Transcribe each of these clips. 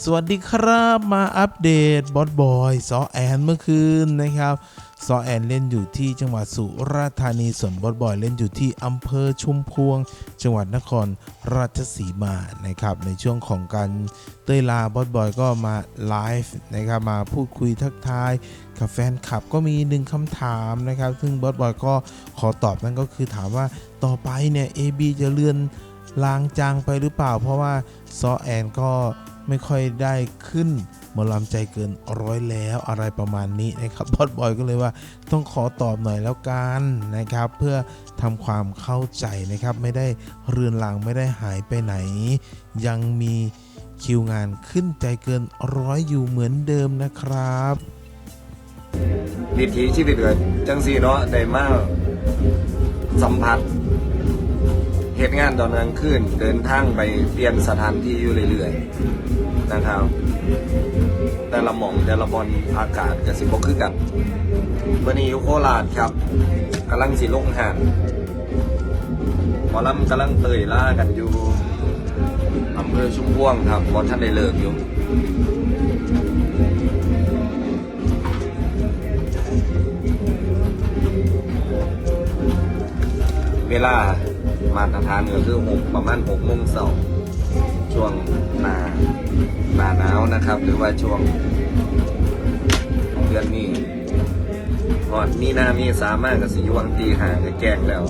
สวัสดีครับมาอัปเดตบอสบอยซอแอนเมื่อคืนนะครับซอแอนเล่นอยู่ที่จังหวัดสุราษฎร์ธานีส่วนบอสบอยเล่นอยู่ที่อำเภอชุมพวง จังหวัดนครราชสีมานะครับในช่วงของการเต้ยลาบอสบอยก็มาไลฟ์นะครับมาพูดคุยทักทายกับแฟนคลับก็มีหนึ่งคำถามนะครับ ซึ่งบอสบอยก็ขอตอบนั่นก็คือถามว่าต่อไปเนี่ย AB จะเลื่อนลางจางไปหรือเปล่า เพราะว่าซอแอนก็ ไม่ค่อยได้ขึ้นหมอลำใจเกินร้อยแล้วอะไรประมาณนี้นะครับบอสบอยก็เลยว่าต้องขอตอบหน่อยแล้วกันนะครับ เพื่อทำความเข้าใจนะครับ ไม่ได้เรือนลางไม่ได้หายไปไหน ยังมีคิวงานขึ้นใจเกินร้อยอยู่เหมือนเดิมนะครับวิถีชีวิตเกิดจังสีเนาะได้มาสัมผัส เหตุงานตอนกลางคืนเดินทางไปเปลี่ยนสถานที่อยู่เรื่อยๆนะครับ แต่ละหม่องแต่ละบอลอากาศกับสิบกคือกันวันนี้อยู่โคราชครับกำลังสิลงหานหมอลำกำลังเตยล่ากันอยู่อำเภอชุมพวงครับบอลท่านได้เลิกอยู่เวลา มาตรฐานก็คือหกประมาณหกโมงเสาร์ช่วงหนาหนาหนาวนะครับ หรือว่าช่วงเดือนนี้หอดมีนามีสามารถกับสิยวงตีหางกับแกงแล้ว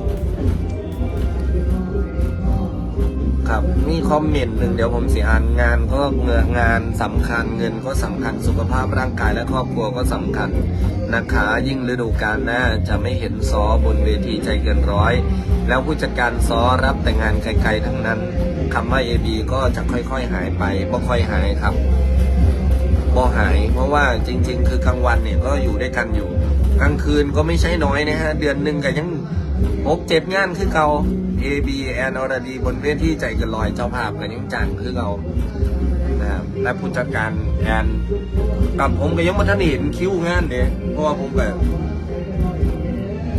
ครับมีคอมเมนต์หนึ่งเดี๋ยวผมเสิอ่านงานก็เงินงานสำคัญเงินก็สำคัญสุขภาพร่างกายและครอบครัวก็สำคัญนะคะ ยิ่งฤดูกาลหน้าจะไม่เห็นซอบนเวทีใจเกินร้อย แล้วผู้จัดการซอรับแต่งานไกลๆทั้งนั้นคำว่า AB ก็จะค่อยๆหายไปบ่ค่อยหายครับบ่หาย เพราะว่าจริง ๆ คือกลางวันเนี่ยก็อยู่ด้วยกันอยู่ กลางคืนก็ไม่ใช่น้อยนะฮะเดือนหนึ่งก็ยังหกเจ็ดงานคือเก่า AB แอนอรดีบนเวทีใจเกันลอยเจ้าภาพกันยังจังคือเรานะครับและผู้จัดการแอนกับผมก็ยังม่ทันเห็นคิวงานเนี่ยเพราะว่าผมแบบ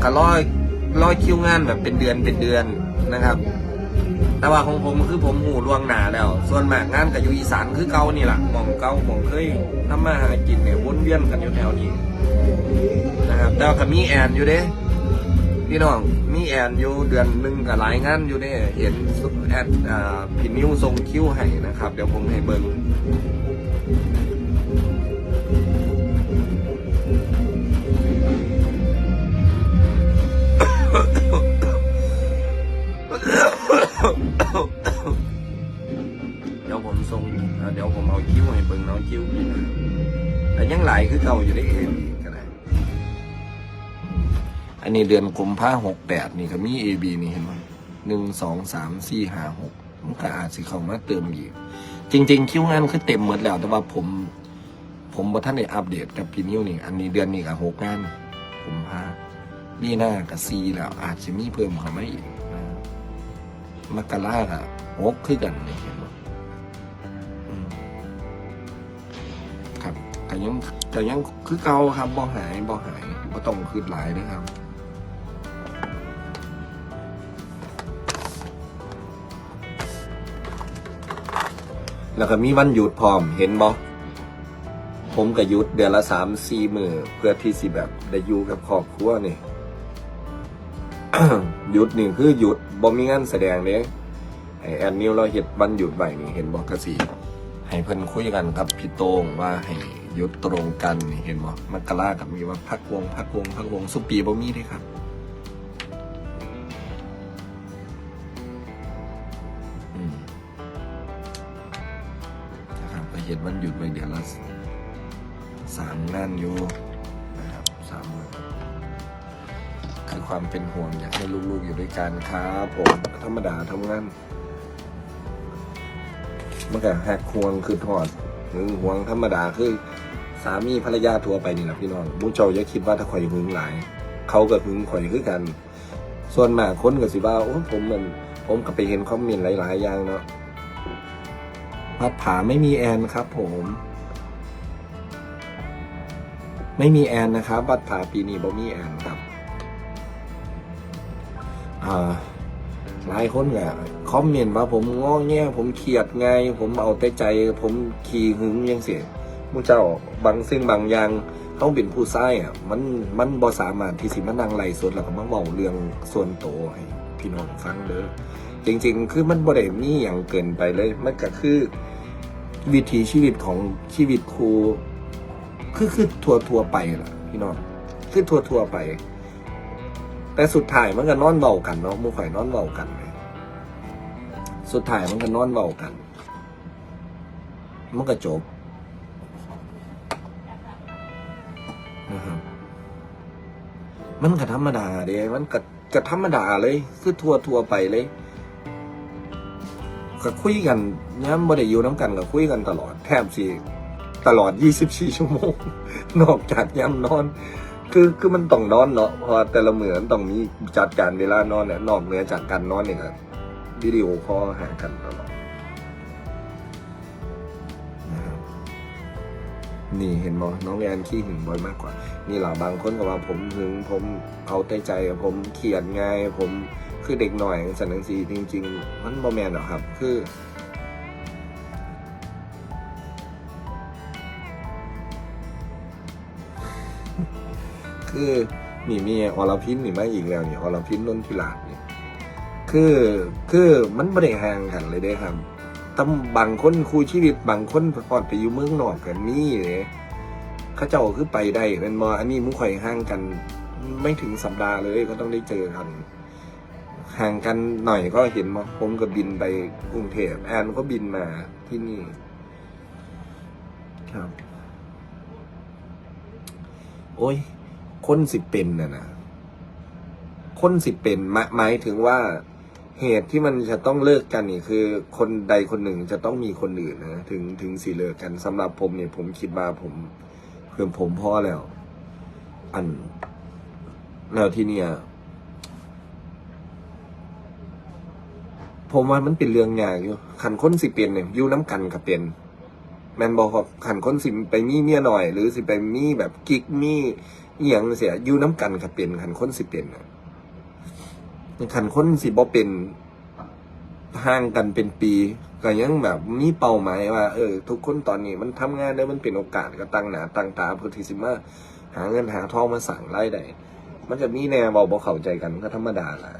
ก็ร้อยร้อยคิวงานแบบเป็นเดือนเป็นเดือนนะครับ แต่ว่าของผมคือผมหูล่วงหนาแล้ว ส่วนมากงานกับอยู่อีสานคือเก่านี่แหละมองเก่ามองเคยทำมาหากินเนี่ยวนเวียนกันอยู่แถวนี้นะครับแต่ว่าก็มีแอนอยู่เด้ พี่น้องมีแอนอยู่เดือนหนึ่งกับหลายงานอยู่เนี่ยเห็นแอดอ่าพี่นิ้วทรงคิ้วให้นะครับ เดี๋ยวผมให้เบิ้ง นนี้เดือนกุมภาหกแปดนี่ก็มีเอบีนี่เห็นไหมหนึ่งสองสามสี่ห้าหกมันก็อาจสิเข้ามาเติมอีก จริง ๆ คิวงานคือเต็มหมดแล้ว แต่ว่าผม ผมบ่ท่านได้อัปเดตกับพี่นิ้วนี่ อันนี้เดือนนี้ก็หกงานกุมภามีหน้ากับซีแล้ว อาจจะมีเพิ่มเข้ามาอีกนะมกราก็หกคือกันนี่เห็นไหมอืมครับก็ยังก็ยังคือเก่าครับบ่หายบ่หายบ่ต้องคืดหลายนะครับ แล้วก็มีวันหยุดพร้อมเห็นบ่ผมก็หยุดเดือนละสามสี่มือเพื่อที่สิแบบได้อยู่กับครอบครัวนี่หยุดนี่คือหยุดบ่มีงานแสดงเด้ไอแอนนิวเราเฮ็ดวันหยุดไว้นี่เห็นบ่ก็สิให้เพิ่นคุยกันครับพี่โต้งว่าให้หยุดตรงกันเห็นบ่มกรากับมีว่าพักวงพักวงพักวงสุปีบ่มีเด้ครับ นะครันวันหยุดไปเดือนละสามงานอยู่นะครับสามวันคือความเป็นห่วงอยากให้ลูกๆอยู่ด้วยกันครับผมธรรมดาทำงานมันก็แหกห่วงคือทอดหึงห่วงธรรมดาคือสามีภรรยาทัวไปนี่แหละพี่น้องมุ้งเจ้าอย่าคิดว่าถ้าข่อยหึงหลาย เขาก็หึงข่อยคือกัน ส่วนมากคนก็สิว่าโอ้ผมมันผมก็ไปเห็นคอมเมนต์หลายๆอย่างเนาะ พัดผาไม่มีแอนครับผม ไม่มีแอนนะครับบัตรผ่าปีนี้บ่มีแอนครับอ่าหลายคนก็คอมเมนต์ว่าผมง้อแง่ผมเครียดไง ผมเอาแต่ใจ ผมขี่หึงยังเสียมูเจ้าบางสิ่งบางอย่างเขาเป็นผู้ใช้อะ มันมันบ่สามารถที่สิมานั่งไล่สดแล้วก็มาเว้าเรื่องส่วนโตให้พี่น้องฟังเด้อจริง ๆ คือมันบ่ได้มีอย่างเกินไปเลย มันก็คือ วิถีชีวิตของชีวิตครูคือคือทัวทัวไปล่ะ พี่น้องคือทัวทัวไป แต่สุดท้ายมันก็นอนเบากันเนาะมูข่อยนอนเบากันสุดท้ายมันก็นอนเบากัน มันก็จบนะครับมันก็ธรรมดาเด้มันก็ก็ธรรมดาเลย คือทัวทัวไปเลย ก็คุยกันย้ำบ่ได้อยู่น้ำกันก็คุยกันตลอดแทบสิตลอด 24 ชั่วโมง นอกจากย้ำนอน คือคือมันต้องนอนเนาะเพราะแต่ละเหมือนต้องมีจัดการเวลานอนเนี่ยนอกเหนือจากการนอนเนี่ยก็วิดีโอคอลหากันตลอดนะครับนี่เห็นบอน้องแอนขี้หึงบ่อยมากกว่า นี่เหล่าบางคนก็ว่าผมหึงผมเอาแต่ใจผมเขียนไงผม คือเด็กหน่อยสันนังสีจริง ๆ มันบอแมนหรอครับ คือ คือนี่มีอรพินนี่มาอีกแล้วนี่อรพินนนทิลาดนี่คือคือมันไม่ได้ห่างกันเลยเด้ครับตั้บางคนคู่ชีวิตบางคนพอดไปอยู่เมืองนอกกันนี่เลยเขาเจ้าคือไปได้เป็นมออันนี้มุข่อยห่างกัน ไม่ถึงสัปดาห์เลยก็ต้องได้เจอกัน ห่างกันหน่อยก็เห็นมาผมก็บินไปกรุงเทพแอนก็บินมาที่นี่ ครับ โอ้ย คนสิเป็นน่ะนะคนสิเป็นหมายหมายถึงว่าเหตุที่มันจะต้องเลิกกันนี่คือ คนใดคนหนึ่งจะต้องมีคนอื่นนะถึงถึงสิเลิกกันสำหรับผมเนี่ยผมคิดว่าผมเพื่อนผมพ่อแล้ว อันแล้วที่เนี่ย ผมว่ามันเป็นเรื่องยากอยู่ขันค้นสิเป็นเนี่ยยู่น้ำกันกับเป็นแมนบอกว่าขันค้นสิไปมีเมียหน่อย หรือสิไปมีแบบกิ๊กมีเอียงเสียยู่น้ำกันกับเป็นขันค้นสิเป็นน่ะขันค้นสิบ่เป็นห่างกันเป็นปีก็ยังแบบมีเป้าหมายว่าเออ ทุกคนตอนนี้มันทำงานได้มันเป็นโอกาสก็ตั้งหนาตั้งตาเพื่อที่สิมาหาเงินหาทองมาสั่งรายได้มันจะมีแนวเบาบ่เข้าใจกันก็ธรรมดาล่ะ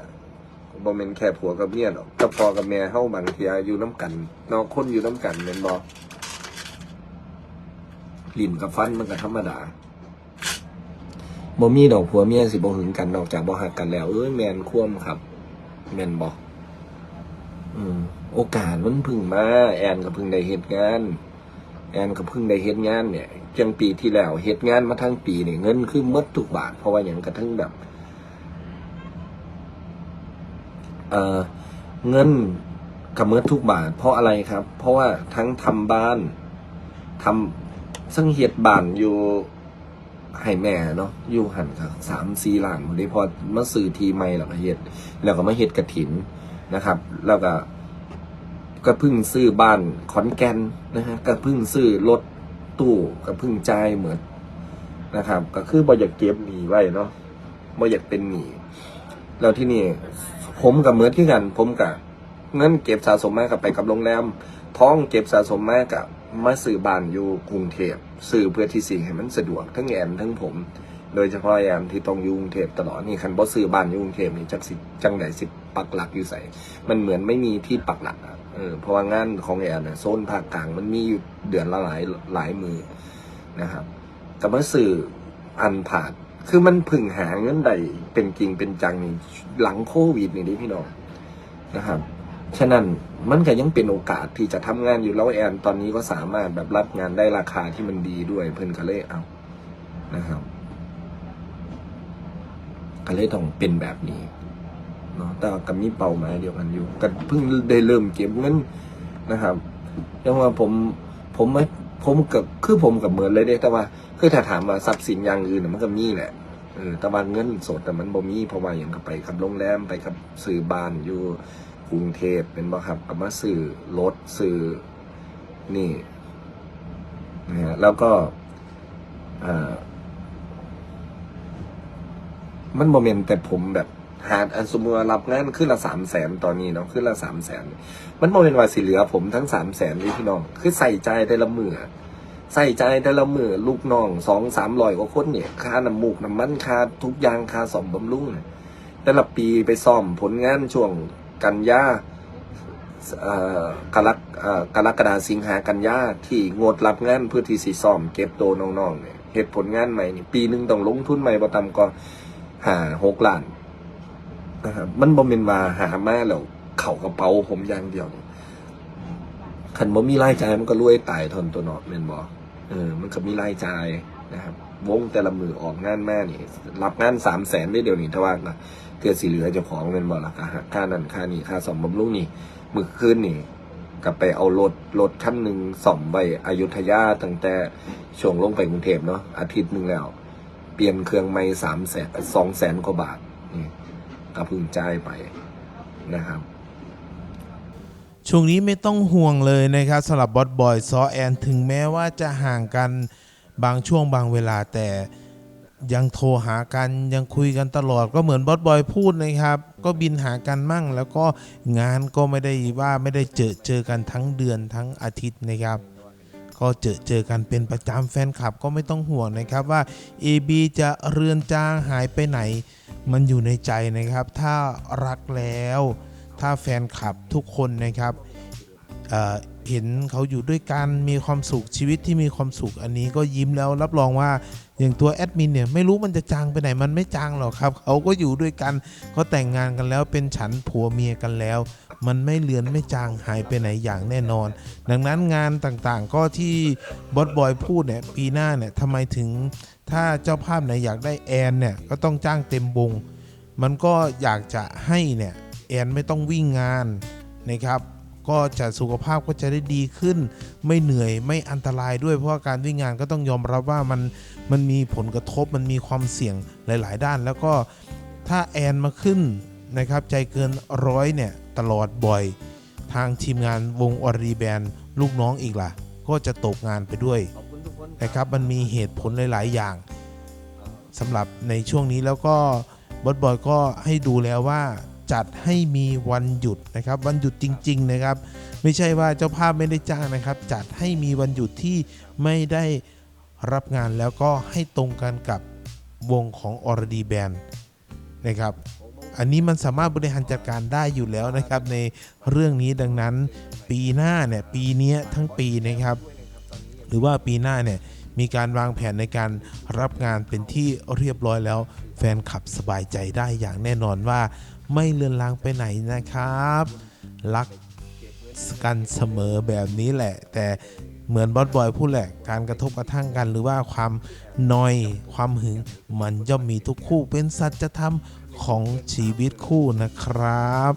บ่แม่นแค่ผัวกับเมียหรอกกับพ่อกับแม่เฮาบางเทีอยู่น้ำกันนอกคนอยู่น้ำกันแม่นบ่ลิ้นกับฟันมันก็ธรรมดาบ่มีดอกผัวเมียสิบ่หึงกันนอกจากบ่หักกันแล้ว เอ้ยแมนคว่ำครับ แมนบ่อืม โอกาสมันพึ่งมา แอนก็พึ่งได้เฮ็ดงาน แอนก็พึ่งได้เฮ็ดงานเนี่ยจังปีที่แล้วเฮ็ดงานมาทั้งปีเนี่ยเงินคือมดทุกบาทเพราะว่าอย่างกระทั่งแบบ เเงินกับเมื่อทุกบาท เพราะอะไรครับ เพราะว่าทั้งทำบ้านทำซึ่งเฮ็ดบ้านอยู่ให้แม่เนาะอยู่หันกับสามสี่หล้านพอดีพอมาซื้อทีใหม่แล้วก็เฮ็ดแล้วก็มาเฮ็ดกระถินนะครับ แล้วก็ก็เพิ่งซื้อบ้านขอนแก่นนะฮะก็เพิ่งซื้อรถตู้ก็เพิ่งจ่ายเหมือนนะครับ ก็คือบ่อยากเก็บหนีไว้เนาะบ่อยากเป็นหนีแล้วที่นี่ ผมกับเหมือนที่กัน ผมกับเงินเก็บสะสมมากับไปกับโรงแรมท้องเก็บสะสมมากับมาซื้อบ้านอยู่กรุงเทพซื้อเพื่อที่สิ่งให้มันสะดวกทั้งแอมทั้งผม โดยเฉพาะแอมที่ต้องอยู่กรุงเทพตลอดนี่คันบ่ซื้อบ้านอยู่กรุงเทพนี่จักสิจังไดสิปักหลักอยู่ใส่มันเหมือนไม่มีที่ปักหลักอะเออเพราะว่างานของแอมเนี่ยโซนภาคกลางมันมีอยู่เดือนละหลายหลายมือนะครับกับมาซื้ออันผ่าน คือมันพึ่งหาเงินใดเป็นจริงเป็นจังนี่หลังโควิดนี่ดิพี่น้องนะครับ ฉะนั้นมันก็ยังเป็นโอกาสที่จะทำงานอยู่แล้วแอนตอนนี้ก็สามารถแบบรับงานได้ราคาที่มันดีด้วยเพิ่อนก็เลยเอานะครับก็เลยต้องเป็นแบบนี้เนาะแต่ก็มีเป้าหมายเดียวกันอยู่ก็เพิ่งได้เริ่มเก็บเงินนะครับยังว่าผมผมไม่ ผมกับคือผมกับเหมือนเลยเนี่ยแต่ว่าคือถ้าถามว่าทรัพย์สินอย่างอื่นมันก็มีแหละเออแต่ว่าเงินสดแต่มันบ่มีเพราะว่าอย่างกับไปขับโรงแรมไปขับซื้อบ้านอยู่กรุงเทพเป็นบ่ครับกับมาซื้อรถซื้อนี่นะฮะแล้วก็มันโมเมนต์แต่ผมแบบ หาอันสมมติรับงานขึ้นละสามแสนตอนนี้เนาะขึ้นละสามแสนมันโมเมนว่าสิเหลือผมทั้งสามแสนเลยพี่น้อง คือใส่ใจแต่ละมือใส่ใจแต่ละมือลูกน้องสองสามร้อยกว่าคนเนี่ยค่าน้ำมูกน้ำมันค่าทุกอย่างค่าสอมบำรุงแต่ละปีไปซ่อมผลงานช่วงกันยากรกกรกฎาสิงหากันยาที่งดรับงานเพื่อที่สิซ่อม เก็บโตวน้องๆเนี่ยเหตุผลงานใหม่นี่ปีหนึ่งต้องลงทุนใหม่บ่ต่ำก็หาหกล้าน นะครับมันบ่แม่นว่าหามาแล้วเข้ากระเป๋าผมอย่างเดียวนี่คันบ่มีรายจ่ายมันก็รวยตายทนตัวเนาะแม่นบ่เออ มันก็มีรายจ่ายนะครับ วงแต่ละมือออกงานแม่นี่ รับงานสามแสนได้เดียวนี่ถ้าว่านะเกิดสิเหลือจ้าของเงินบ่ล่ะค่าค่านั้นค่านี้ค่าสมบำรุงนี่มือคืนนี่ก็ไปเอารถรถคันหนึ่งสอมไปอยุธยาตั้งแต่ช่วงลงไปกรุงเทพเนาะอาทิตย์หนึ่งแล้ว เปลี่ยนเครื่องไม่สามแสนสองแสนกว่าบาทนี่ ก็พึ่งจ่ายไปนะครับ ช่วงนี้ไม่ต้องห่วงเลยนะครับสำหรับบอสบอยซอแอนถึงแม้ว่าจะห่างกันบางช่วงบางเวลาแต่ยังโทรหากันยังคุยกันตลอดก็เหมือนบอสบอยพูดนะครับ ก็บินหากันมั่ง แล้วก็งานก็ไม่ได้ว่าไม่ได้เจอเจอกันทั้งเดือนทั้งอาทิตย์นะครับ ก็เจอเจอกันเป็นประจำแฟนคลับก็ไม่ต้องห่วงนะครับว่า AB จะเรือนจางหายไปไหน มันอยู่ในใจนะครับ ถ้ารักแล้ว ถ้าแฟนคลับทุกคนนะครับเเห็นเขาอยู่ด้วยกันมีความสุขชีวิตที่มีความสุขอันนี้ก็ยิ้มแล้วรับรองว่าอย่างตัวแอดมินเนี่ยไม่รู้มันจะจางไปไหนมันไม่จางหรอกครับเขาก็อยู่ด้วยกันเขาแต่งงานกันแล้วเป็นฉันผัวเมียกันแล้ว มันไม่เลือนไม่จางหายไปไหนอย่างแน่นอน ดังนั้นงานต่างๆก็ที่บอสบอยพูดเนี่ยปีหน้าเนี่ยทำไมถึง ถ้าเจ้าภาพไหนอยากได้แอนเนี่ยก็ต้องจ้างเต็มวงมันก็อยากจะให้เนี่ยแอนไม่ต้องวิ่งงานนะครับ ก็จะสุขภาพก็จะได้ดีขึ้น ไม่เหนื่อยไม่อันตรายด้วยเพราะาการวิ่งงานก็ต้องยอมรับว่ามันมันมีผลกระทบมันมีความเสี่ยงหลาย ๆ ด้าน แล้วก็ถ้าแอนมาขึ้นนะครับใจเกินร้อยเนี่ยตลอดบ่อย ทางทีมงานวงออรีแบนลูกน้องอีกล่ะ ก็จะตกงานไปด้วย นะครับมันมีเหตุผลหลาย ๆ อย่างสำหรับในช่วงนี้แล้วก็บอสบอยก็ให้ดูแล้วว่าจัดให้มีวันหยุดนะครับ วันหยุดจริง ๆ นะครับ ไม่ใช่ว่าเจ้าภาพไม่ได้จ้างนะครับ จัดให้มีวันหยุดที่ไม่ได้รับงานแล้วก็ให้ตรงกันกับวงของออร์ดีแบนนะครับ อันนี้มันสามารถบริหารจัดการได้อยู่แล้วนะครับ ในเรื่องนี้ดังนั้นปีหน้าเนี่ยปีนี้ทั้งปีนะครับ หรือว่าปีหน้าเนี่ยมีการวางแผนในการรับงานเป็นที่เรียบร้อยแล้ว แฟนคลับสบายใจได้อย่างแน่นอนว่า ไม่เลือนลางไปไหนนะครับ รักกันเสมอแบบนี้แหละ แต่เหมือนบอสบอยพูดแหละการกระทบกระทั่งกันหรือว่าความนอยความหึง มันย่อมมีทุกคู่เป็นสัจธรรมของชีวิตคู่นะครับ